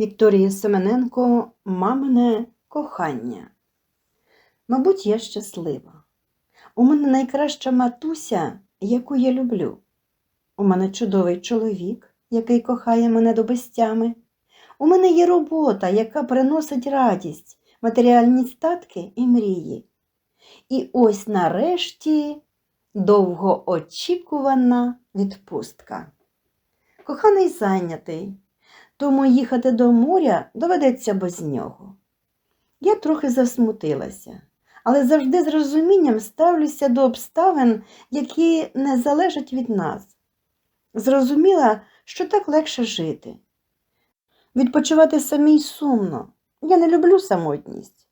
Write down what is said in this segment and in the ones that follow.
Вікторія Семененко Мамине кохання. Мабуть, я щаслива. У мене найкраща матуся, яку я люблю. У мене чудовий чоловік, який кохає мене до безтями. У мене є робота, яка приносить радість, матеріальні статки і мрії. І ось нарешті довгоочікувана відпустка. Коханий зайнятий, тому їхати до моря доведеться без нього. Я трохи засмутилася, але завжди з розумінням ставлюся до обставин, які не залежать від нас. Зрозуміла, що так легше жити. Відпочивати самій сумно. Я не люблю самотність.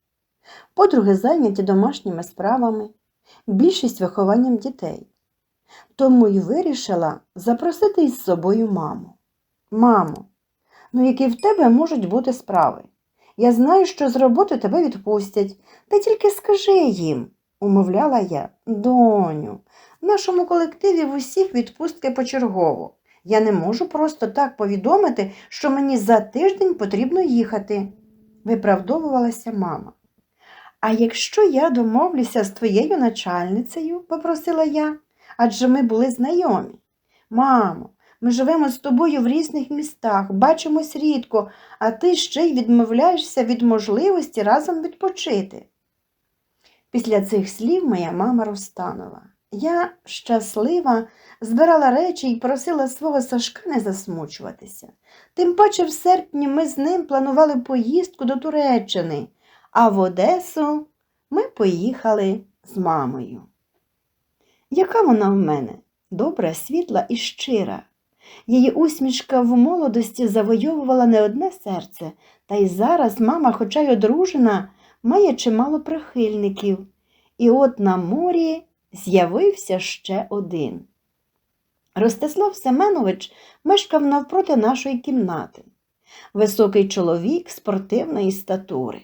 Подруги зайняті домашніми справами, більшість вихованням дітей. Тому й вирішила запросити із собою маму. Мамо, ну які в тебе можуть бути справи? Я знаю, що з роботи тебе відпустять, та тільки скажи їм, умовляла я, доню, в нашому колективі в усіх відпустки почергово. Я не можу просто так повідомити, що мені за тиждень потрібно їхати, виправдовувалася мама. А якщо я домовлюся з твоєю начальницею, попросила я, адже ми були знайомі. Мамо, ми живемо з тобою в різних містах, бачимось рідко, а ти ще й відмовляєшся від можливості разом відпочити. Після цих слів моя мама розтанула. Я, щаслива, збирала речі і просила свого Сашка не засмучуватися. Тим паче в серпні ми з ним планували поїздку до Туреччини, а в Одесу ми поїхали з мамою. Яка вона в мене? Добра, світла і щира. Її усмішка в молодості завойовувала не одне серце, та й зараз мама, хоча й одружена, має чимало прихильників. І от на морі з'явився ще один. Ростислав Семенович мешкав навпроти нашої кімнати. Високий чоловік спортивної статури.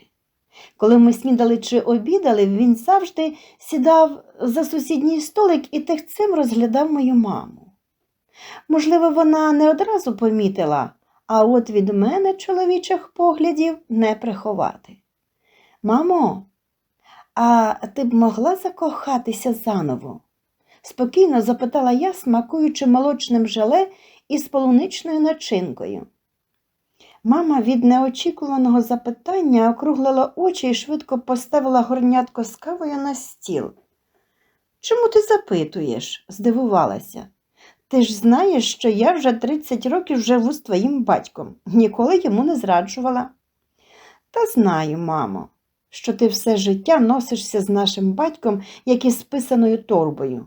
Коли ми снідали чи обідали, він завжди сідав за сусідній столик і тихцем розглядав мою маму. Можливо, вона не одразу помітила, а от від мене чоловічих поглядів не приховати. Мамо, а ти б могла закохатися заново? спокійно запитала я, смакуючи молочним желе із полуничною начинкою. Мама від неочікуваного запитання округлила очі і швидко поставила горнятко з кавою на стіл. Чому ти запитуєш? здивувалася. Ти ж знаєш, що я вже 30 років живу з твоїм батьком, ніколи йому не зраджувала. Та знаю, мамо, що ти все життя носишся з нашим батьком, як із списаною торбою.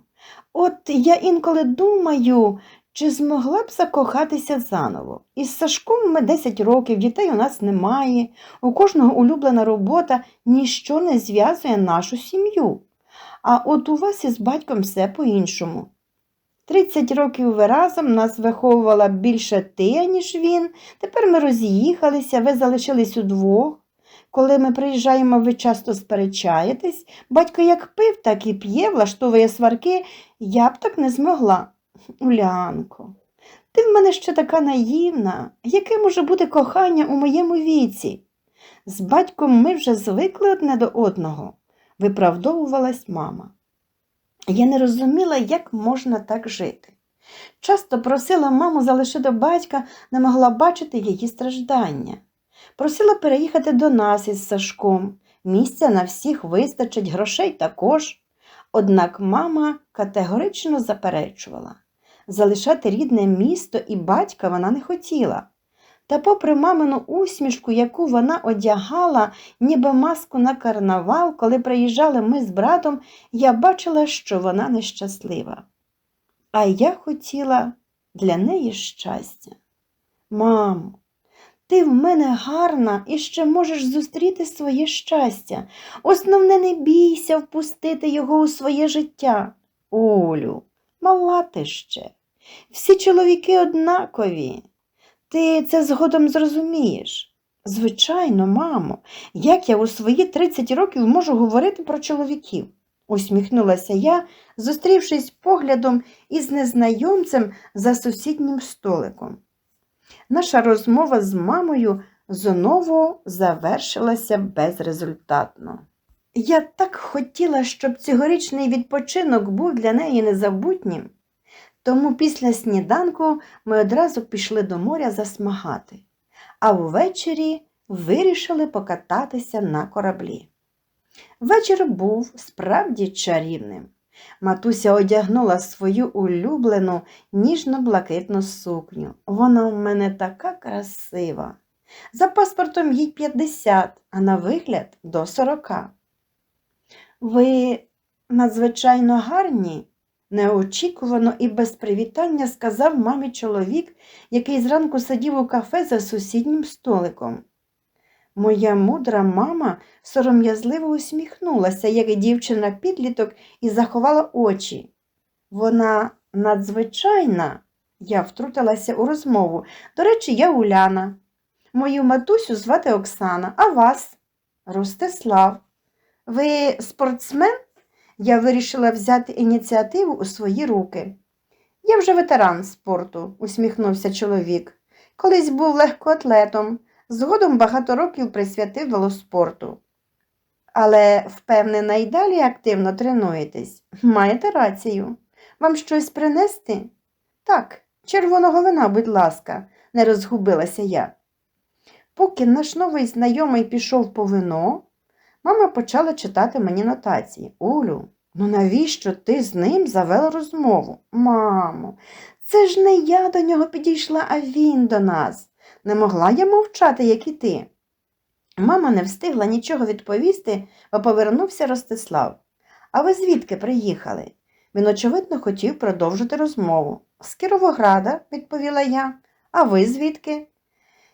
От я інколи думаю, чи змогла б закохатися заново. Із Сашком ми 10 років, дітей у нас немає, у кожного улюблена робота, ніщо не зв'язує нашу сім'ю. А от у вас із батьком все по-іншому. 30 років ви разом нас виховувала більше ти, ніж він. Тепер ми роз'їхалися, ви залишились удвох. Коли ми приїжджаємо, ви часто сперечаєтесь. Батько як пив, так і п'є, влаштовує сварки. Я б так не змогла. Улянко, ти в мене ще така наївна. Яке може бути кохання у моєму віці? З батьком ми вже звикли одне до одного, виправдовувалась мама. Я не розуміла, як можна так жити. Часто просила маму залишити батька, не могла бачити її страждання. Просила переїхати до нас із Сашком. Місця на всіх вистачить, грошей також. Однак мама категорично заперечувала. Залишати рідне місто і батька вона не хотіла. Та, попри мамину усмішку, яку вона одягала, ніби маску на карнавал, коли приїжджали ми з братом, я бачила, що вона нещаслива. А я хотіла для неї щастя. Мамо, ти в мене гарна і ще можеш зустріти своє щастя. Основне, не бійся впустити його у своє життя. Олю, мала ти ще. Всі чоловіки однакові. Ти це згодом зрозумієш. Звичайно, мамо, як я у свої 30 років можу говорити про чоловіків? усміхнулася я, зустрівшись поглядом із незнайомцем за сусіднім столиком. Наша розмова з мамою знову завершилася безрезультатно. Я так хотіла, щоб цьогорічний відпочинок був для неї незабутнім. Тому після сніданку ми одразу пішли до моря засмагати, а ввечері вирішили покататися на кораблі. Вечір був справді чарівним. Матуся одягнула свою улюблену ніжно-блакитну сукню. Вона в мене така красива. За паспортом їй 50, а на вигляд до 40. Ви надзвичайно гарні, неочікувано і без привітання сказав мамі чоловік, який зранку сидів у кафе за сусіднім столиком. Моя мудра мама сором'язливо усміхнулася, як дівчина підліток, і заховала очі. Вона надзвичайна, я втрутилася у розмову. До речі, я Уляна. Мою матусю звати Оксана, а вас? Ростислав. Ви спортсмен? Я вирішила взяти ініціативу у свої руки. Я вже ветеран спорту, усміхнувся чоловік. Колись був легкоатлетом, згодом багато років присвятив велоспорту. Але, впевнена, й далі активно тренуєтесь. Маєте рацію. Вам щось принести? Так, червоного вина, будь ласка, не розгубилася я. Поки наш новий знайомий пішов по вино, мама почала читати мені нотації. Олю, ну навіщо ти з ним завела розмову? Мамо, це ж не я до нього підійшла, а він до нас. Не могла я мовчати, як і ти. Мама не встигла нічого відповісти, бо повернувся Ростислав. А ви звідки приїхали? Він, очевидно, хотів продовжити розмову. З Кіровограда, відповіла я. А ви звідки?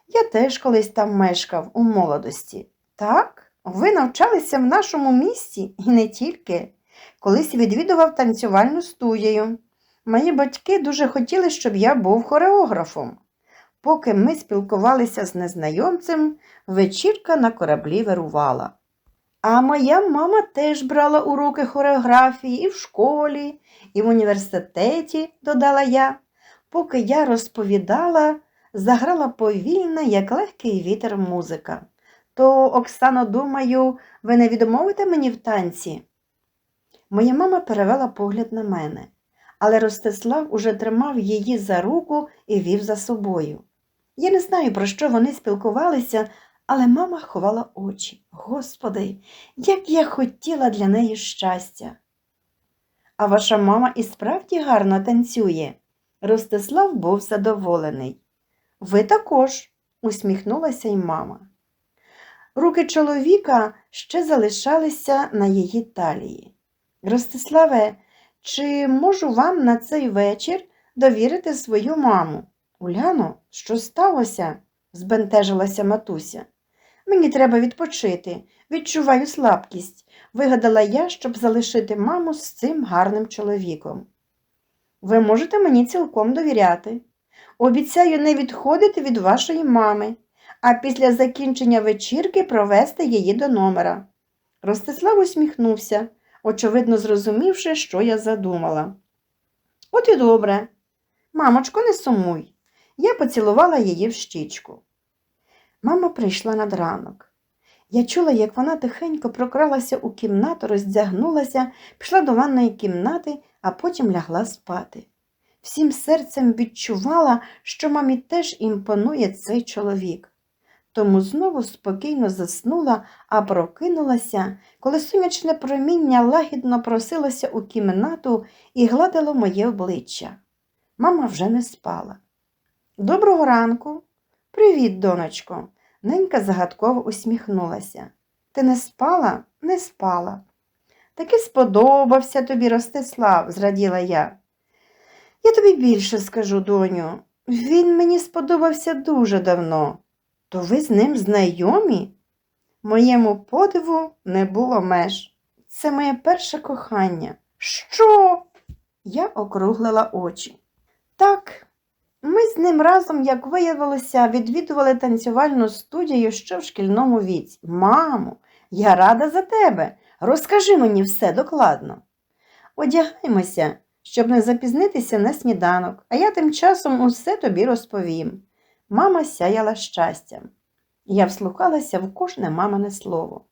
Я теж колись там мешкав у молодості. Так, ви навчалися в нашому місті і не тільки. Колись відвідував танцювальну студію. Мої батьки дуже хотіли, щоб я був хореографом. Поки ми спілкувалися з незнайомцем, вечірка на кораблі вирувала. А моя мама теж брала уроки хореографії і в школі, і в університеті, додала я. Поки я розповідала, заграла повільна, як легкий вітер музика. То, Оксано, думаю, ви не відмовите мені в танці? Моя мама перевела погляд на мене, але Ростислав уже тримав її за руку і вів за собою. Я не знаю, про що вони спілкувалися, але мама ховала очі. Господи, як я хотіла для неї щастя. А ваша мама і справді гарно танцює. Ростислав був задоволений. Ви також, усміхнулася й мама. Руки чоловіка ще залишалися на її талії. Ростиславе, чи можу вам на цей вечір довірити свою маму? Уляно, що сталося? збентежилася матуся. Мені треба відпочити, відчуваю слабкість, вигадала я, щоб залишити маму з цим гарним чоловіком. Ви можете мені цілком довіряти. Обіцяю не відходити від вашої мами, а після закінчення вечірки провести її до номера. Ростислав усміхнувся, очевидно зрозумівши, що я задумала. От і добре. Мамочко, не сумуй. Я поцілувала її в щічку. Мама прийшла над ранок. Я чула, як вона тихенько прокралася у кімнату, роздягнулася, пішла до ванної кімнати, а потім лягла спати. Всім серцем відчувала, що мамі теж імпонує цей чоловік. Тому знову спокійно заснула, а прокинулася, коли сонячне проміння лагідно просилося у кімнату і гладило моє обличчя. Мама вже не спала. Доброго ранку. Привіт, донечко. Ненька загадково усміхнулася. Ти не спала? Не спала. Таки сподобався тобі Ростислав, зраділа я. Я тобі більше скажу, доню. Він мені сподобався дуже давно. То ви з ним знайомі? Моєму подиву не було меж. Це моє перше кохання. Що? Я округлила очі. Так, ми з ним разом, як виявилося, відвідували танцювальну студію ще в шкільному віці. Мамо, я рада за тебе. Розкажи мені все докладно. Одягаймося, щоб не запізнитися на сніданок, а я тим часом усе тобі розповім. Мама сяяла щастям. Я вслухалася в кожне мамине слово.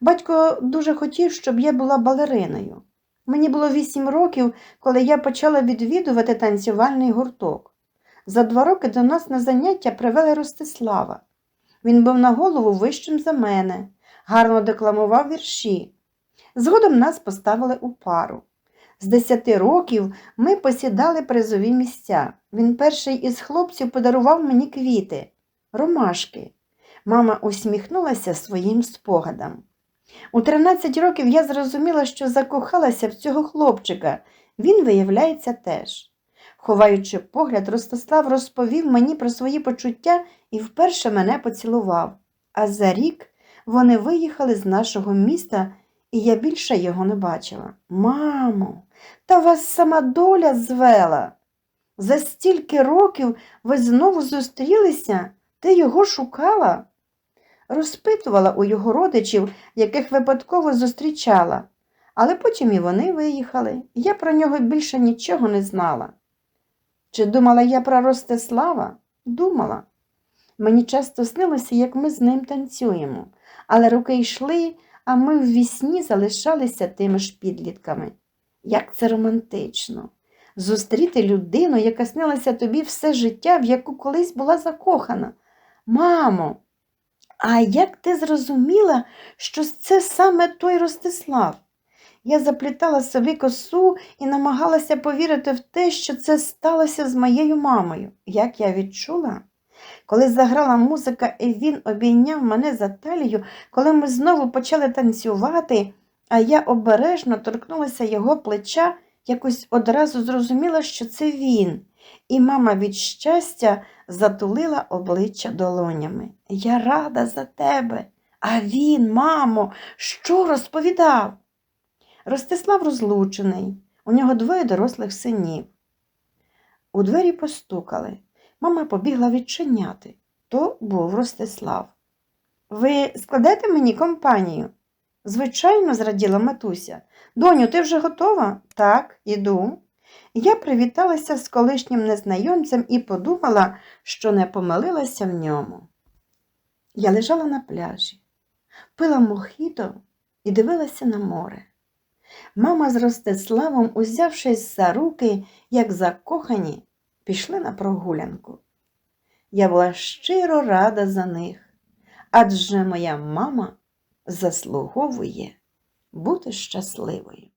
Батько дуже хотів, щоб я була балериною. Мені було вісім років, коли я почала відвідувати танцювальний гурток. За два роки до нас на заняття привели Ростислава. Він був на голову вищим за мене, гарно декламував вірші. Згодом нас поставили у пару. З десяти років ми посідали призові місця. Він перший із хлопців подарував мені квіти, ромашки. Мама усміхнулася своїм спогадам. У 13 років я зрозуміла, що закохалася в цього хлопчика. Він, виявляється, теж. Ховаючи погляд, Ростислав розповів мені про свої почуття і вперше мене поцілував. А за рік вони виїхали з нашого міста, і я більше його не бачила. Мамо, та вас сама доля звела. За стільки років ви знову зустрілися, ти його шукала? Розпитувала у його родичів, яких випадково зустрічала, але потім і вони виїхали, я про нього більше нічого не знала. Чи думала я про Ростислава? Думала. Мені часто снилося, як ми з ним танцюємо, але роки йшли, а ми в вісні залишалися тими ж підлітками. Як це романтично! Зустріти людину, яка снилася тобі все життя, в яку колись була закохана. Мамо, а як ти зрозуміла, що це саме той Ростислав? Я заплітала собі косу і намагалася повірити в те, що це сталося з моєю мамою. Як я відчула? Коли заграла музика, і він обійняв мене за талію, коли ми знову почали танцювати, а я обережно торкнулася його плеча, якось одразу зрозуміла, що це він, і мама від щастя затулила обличчя долонями. Я рада за тебе. А він, мамо, що розповідав? Ростислав розлучений, у нього двоє дорослих синів. У двері постукали. Мама побігла відчиняти. То був Ростислав. Ви складете мені компанію? Звичайно, зраділа матуся. Доню, ти вже готова? Так, іду. Я привіталася з колишнім незнайомцем і подумала, що не помилилася в ньому. Я лежала на пляжі, пила мохіто і дивилася на море. Мама з Ростиславом, узявшись за руки, як закохані, пішли на прогулянку. Я була щиро рада за них, адже моя мама заслуговує бути щасливою.